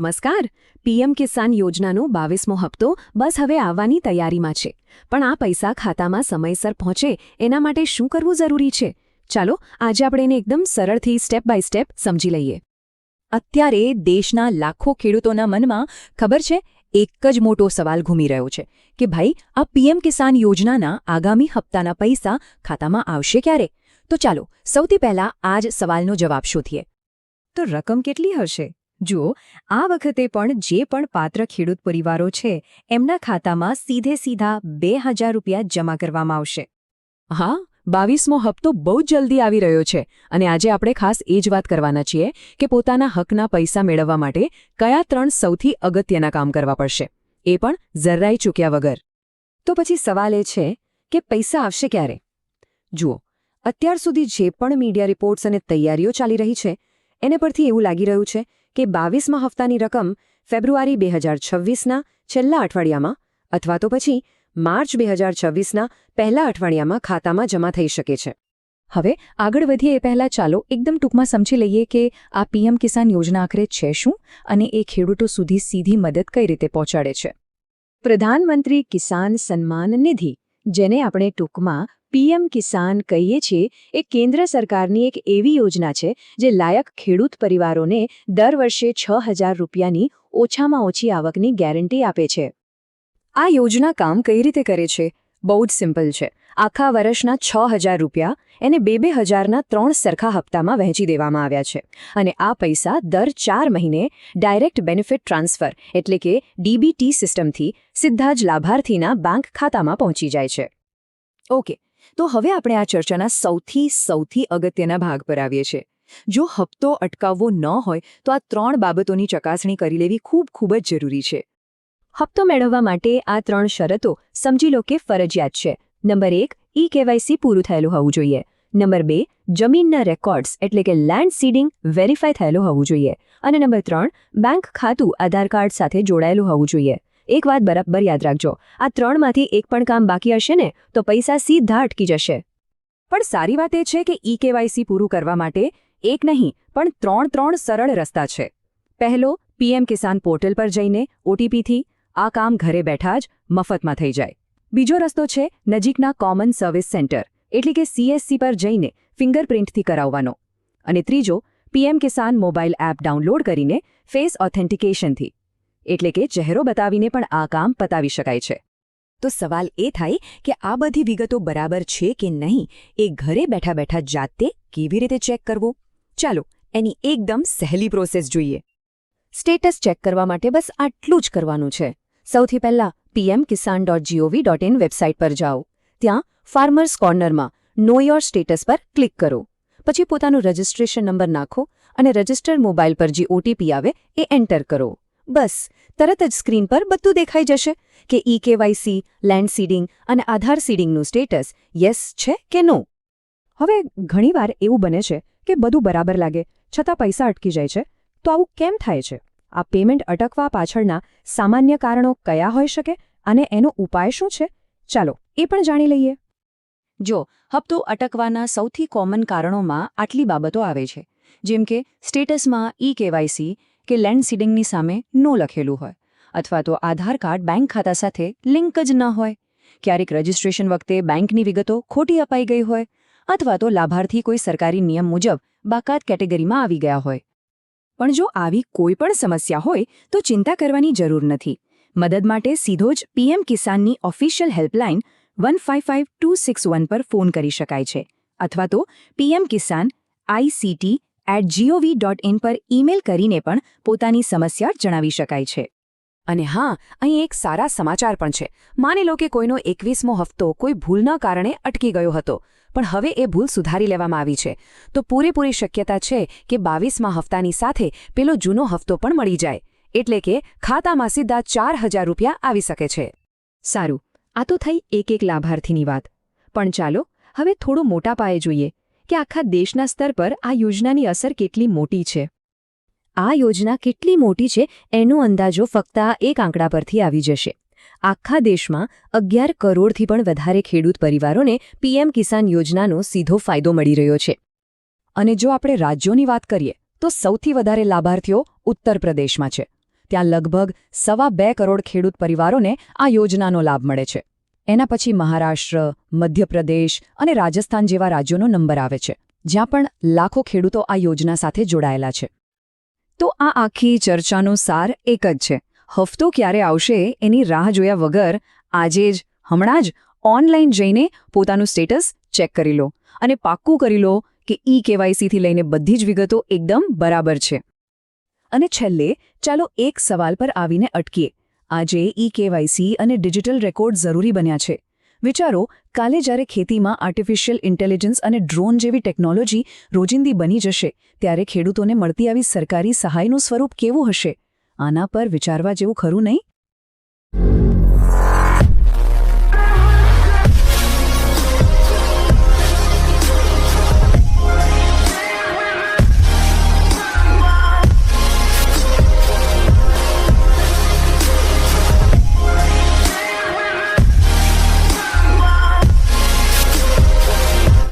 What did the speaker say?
નમસ્કાર. પીએમ કિસાન યોજનાનો બાવીસમો હપ્તો બસ હવે આવવાની તૈયારીમાં છે. પણ આ પૈસા ખાતામાં સમયસર પહોંચે એના માટે શું કરવું જરૂરી છે? ચાલો, આજે આપણે એને એકદમ સરળથી સ્ટેપ બાય સ્ટેપ સમજી લઈએ. અત્યારે દેશના લાખો ખેડૂતોના મનમાં ખબર છે, એક જ મોટો સવાલ ઘૂમી રહ્યો છે કે ભાઈ, આ પીએમ કિસાન યોજનાના આગામી હપ્તાના પૈસા ખાતામાં આવશે ક્યારે? તો ચાલો, સૌથી પહેલા આ જ સવાલનો જવાબ શોધીએ. તો રકમ કેટલી હશે? જુઓ આ વખતે પણ જે પણ પાત્ર ખેડૂત પરિવારો છે એમના ખાતામાં સીધે સીધા બે હજાર રૂપિયા જમા કરવામાં આવશે. હા બાવીસમો હપ્તો બહુ જ જલ્દી આવી રહ્યો છે અને આજે આપણે ખાસ એ જ વાત કરવાના છીએ કે પોતાના હકના પૈસા મેળવવા માટે કયા ત્રણ સૌથી અગત્યના કામ કરવા પડશે. એ પણ જરાય ચૂક્યા વગર. તો પછી સવાલ એ છે કે પૈસા આવશે ક્યારે? જુઓ અત્યાર સુધી જે પણ મીડિયા રિપોર્ટ્સ અને તૈયારીઓ ચાલી રહી છે એને પરથી એવું લાગી રહ્યું છે કે બાવીસમા હપ્તાની રકમ ફેબ્રુઆરી બે હજાર છવ્વીસના છેલ્લા અઠવાડિયામાં અથવા તો પછી માર્ચ બે હજાર છવ્વીસના પહેલા અઠવાડિયામાં ખાતામાં જમા થઈ શકે છે. હવે આગળ વધીએ એ પહેલાં ચાલો એકદમ ટૂંકમાં સમજી લઈએ કે આ પીએમ કિસાન યોજના આખરે છે શું અને એ ખેડૂતો સુધી સીધી મદદ કઈ રીતે પહોંચાડે છે. પ્રધાનમંત્રી કિસાન સન્માન નિધિ જેને આપણે ટૂંકમાં પીએમ કિસાન કહીએ છીએ, એ કેન્દ્ર સરકારની એક એવી યોજના છે, જે લાયક ખેડૂત પરિવારોને દર વર્ષે છ હજાર રૂપિયાની ઓછામાં ઓછી આવકની ગેરંટી આપે છે. આ યોજના કામ કઈ રીતે કરે છે? બહુ જ સિમ્પલ છે. આખા વર્ષના છ હજાર રૂપિયા એને બે બે હજારના ત્રણ સરખા હપ્તામાં વહેંચી દેવામાં આવ્યા છે. અને આ પૈસા દર ચાર મહિને ડાયરેક્ટ બેનિફિટ ટ્રાન્સફર એટલે કે ડીબીટી સિસ્ટમથી સીધા જ લાભાર્થીના બેંક ખાતામાં પહોંચી જાય છે. ઓકે, તો હવે આપણે આ ચર્ચાના સૌથી સૌથી અગત્યના ભાગ પર આવીએ છીએ. જો હપ્તો અટકાવવો ન હોય તો આ ત્રણ બાબતોની ચકાસણી કરી લેવી ખૂબ ખૂબ જ જરૂરી છે. હપ્તો મેળવવા માટે આ ત્રણ શરતો સમજી લો કે ફરજિયાત છે. નંબર એક ઈ કેવાયસી પૂરું થયેલું હોવું જોઈએ. નંબર બે, જમીનના રેકોર્ડ્સ એટલે કે લેન્ડ સીડિંગ વેરીફાઈ થયેલું હોવું જોઈએ. અને નંબર ત્રણ, બેંક ખાતું, આધાર કાર્ડ સાથે જોડાયેલું હોવું જોઈએ. એક વાત બરાબર યાદ રાખજો. આ ત્રણમાંથી એક પણ કામ બાકી હશે ને, તો પૈસા સીધા અટકી જશે. પણ સારી વાત એ છે કે ઈ કેવાયસી પૂરું કરવા માટે એક નહીં, પણ ત્રણ ત્રણ સરળ રસ્તા છે. પહેલો, પીએમ કિસાન પોર્ટલ પર જઈને ઓટીપીથી આ કામ ઘરે બેઠા જ મફતમાં થઈ જાય. બીજો રસ્તો છે નજીકના કોમન સર્વિસ સેન્ટર, એટલે કે સીએસસી પર જઈને ફિંગરપ્રિન્ટથી કરાવવાનો. અને ત્રીજો PM Kisan mobile app download કરીને ફેસ ઓથેન્ટિકેશનથી. એટલે કે ચહેરો બતાવીને પણ આ કામ પતાવી શકાય છે. તો સવાલ એ થાય કે આ બધી વિગતો બરાબર છે કે નહીં? એ ઘરે બેઠા બેઠા જાતે કેવી રીતે ચેક કરવું? ચાલો, એની એકદમ સહેલી પ્રોસેસ જોઈએ. સ્ટેટસ ચેક કરવા માટે બસ આટલું જ કરવાનું છે. સૌથી પહેલા PM Kisan dot gov dot in website પર જાઓ. ત્યાં ફાર્મર્સ કોર્નરમાં નો યોર સ્ટેટસ પર ક્લિક કરો. પછી પોતાનો રજિસ્ટ્રેશન નંબર નાખો અને રજિસ્ટર મોબાઈલ પર જે ઓટીપી આવે એ એન્ટર કરો. બસ, તરત જ સ્ક્રીન પર બધું દેખાઈ જશે કે ઈ કેવાયસી લેન્ડ સીડિંગ અને આધાર સીડિંગનું સ્ટેટસ યસ છે કે નો હવે ઘણીવાર એવું બને છે કે બધું બરાબર લાગે, છતાં પૈસા અટકી જાય છે, તો આવું કેમ થાય છે? આ પેમેન્ટ અટકવા પાછળના સામાન્ય કારણો કયા હોઈ શકે અને એનો ઉપાય શું છે? ચાલો, એ પણ જાણી લઈએ. જો, હપ્તો અટકવાના સૌથી કોમન કારણોમાં આટલી બાબતો આવે છે. જેમ કે, સ્ટેટસમાં ઈ કેવાયસી કે લેન્ડ સીડિંગની સામે નો લખેલું હોય, અથવા તો આધાર કાર્ડ બેંક ખાતા સાથે લિંક જ ન હોય. ક્યારેક રજિસ્ટ્રેશન વખતે બેંકની વિગતો ખોટી અપાઈ ગઈ હોય, અથવા તો લાભાર્થી કોઈ સરકારી નિયમ મુજબ બાકાત કેટેગરીમાં આવી ગયા હોય. પણ જો આવી કોઈ પણ સમસ્યા હોય, તો ચિંતા કરવાની જરૂર નથી. મદદ માટે સીધો જ PM કિસાનની official helpline one five five two six one પર ફોન કરી શકાય છે. અથવા તો PM Kisan ICT at gov dot in પર ઇમેલ કરીને પણ પોતાની સમસ્યા જણાવી શકાય છે. અને હા, અહીં એક સારા સમાચાર પણ છે. માની લો કે કોઈનો એકવીસમો હપ્તો કોઈ ભૂલના કારણે અટકી ગયો હતો, પણ હવે એ ભૂલ સુધારી લેવામાં આવી છે. તો પૂરેપૂરી શક્યતા છે કે બાવીસમાં હપ્તાની સાથે પેલો જૂનો હપ્તો પણ મળી જાય, એટલે કે ખાતામાં સીધા ચાર હજાર રૂપિયા આવી શકે છે. સારું, આ તો થઈ એક એક લાભાર્થીની વાત. પણ ચાલો, હવે થોડું મોટા પાયે જોઈએ કે આખા દેશના સ્તર પર આ યોજનાની અસર કેટલી મોટી છે. આ યોજના કેટલી મોટી છે એનો અંદાજો ફક્ત આ એક આંકડા પરથી આવી જશે. આખા દેશમાં અગિયાર કરોડથી પણ વધારે ખેડૂત પરિવારોને પીએમ કિસાન યોજનાનો સીધો ફાયદો મળી રહ્યો છે. અને જો આપણે રાજ્યોની વાત કરીએ, તો સૌથી વધારે લાભાર્થીઓ ઉત્તર પ્રદેશમાં છે. ત્યાં લગભગ સવા બે કરોડ ખેડૂત પરિવારોને આ યોજનાનો લાભ મળે છે. એના પછી મહારાષ્ટ્ર, મધ્યપ્રદેશ અને રાજસ્થાન જેવા રાજ્યોનો નંબર આવે છે, જ્યાં પણ લાખો ખેડૂતો આ યોજના સાથે જોડાયેલા છે. તો આ આખી ચર્ચાનો સાર એક જ છે. હફતો ક્યારે આવશે એની રાહ જોયા વગર આજે જ, હમણાં જ ઓનલાઈન જઈને પોતાનું સ્ટેટસ ચેક કરી લો અને પાક્કું કરી લો કે ઈ કેવાયસીથી લઈને બધી જ વિગતો એકદમ બરાબર છે. અને છેલ્લે ચાલો એક સવાલ પર આવીને અટકીએ. આજે ઈ કેવાયસી અને ડિજિટલ રેકોર્ડ જરૂરી બન્યા છે. વિચારો, કાલે જ્યારે ખેતીમાં આર્ટિફિશિયલ ઇન્ટેલિજન્સ અને ડ્રોન જેવી ટેકનોલોજી રોજિંદી બની જશે, ત્યારે ખેડૂતોને મળતી આવી સરકારી સહાયનું સ્વરૂપ કેવું હશે? આના પર વિચારવા જેવું ખરું નહીં?